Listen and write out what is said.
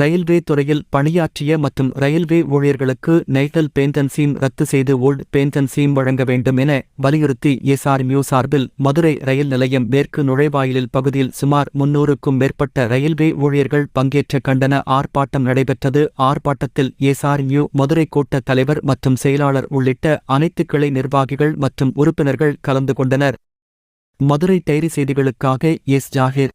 Railway துறையில் பணியாற்றிய மற்றும் ரயில்வே ஊழியர்களுக்கு நைட்டல் பேன்டன் சீம் ரத்து செய்து ஓல்ட் பேன்டன் சீம் வழங்க வேண்டும் என வலியுறுத்தி எஸ்ஆர்மியூ சார்பில் மதுரை ரயில் நிலையம் மேற்கு நுழைவாயிலில் பகுதியில் சுமார் முன்னூறுக்கும் மேற்பட்ட ரயில்வே ஊழியர்கள் பங்கேற்ற கண்டன ஆர்ப்பாட்டம் நடைபெற்றது. ஆர்ப்பாட்டத்தில் எஸ்ஆர்மியூ மதுரை கோட்ட தலைவர் மற்றும் செயலாளர் உள்ளிட்ட அனைத்து கிளை நிர்வாகிகள் மற்றும் உறுப்பினர்கள் கலந்து கொண்டனர். மதுரை டைரி செய்திகளுக்காக எஸ். ஜாகிர்.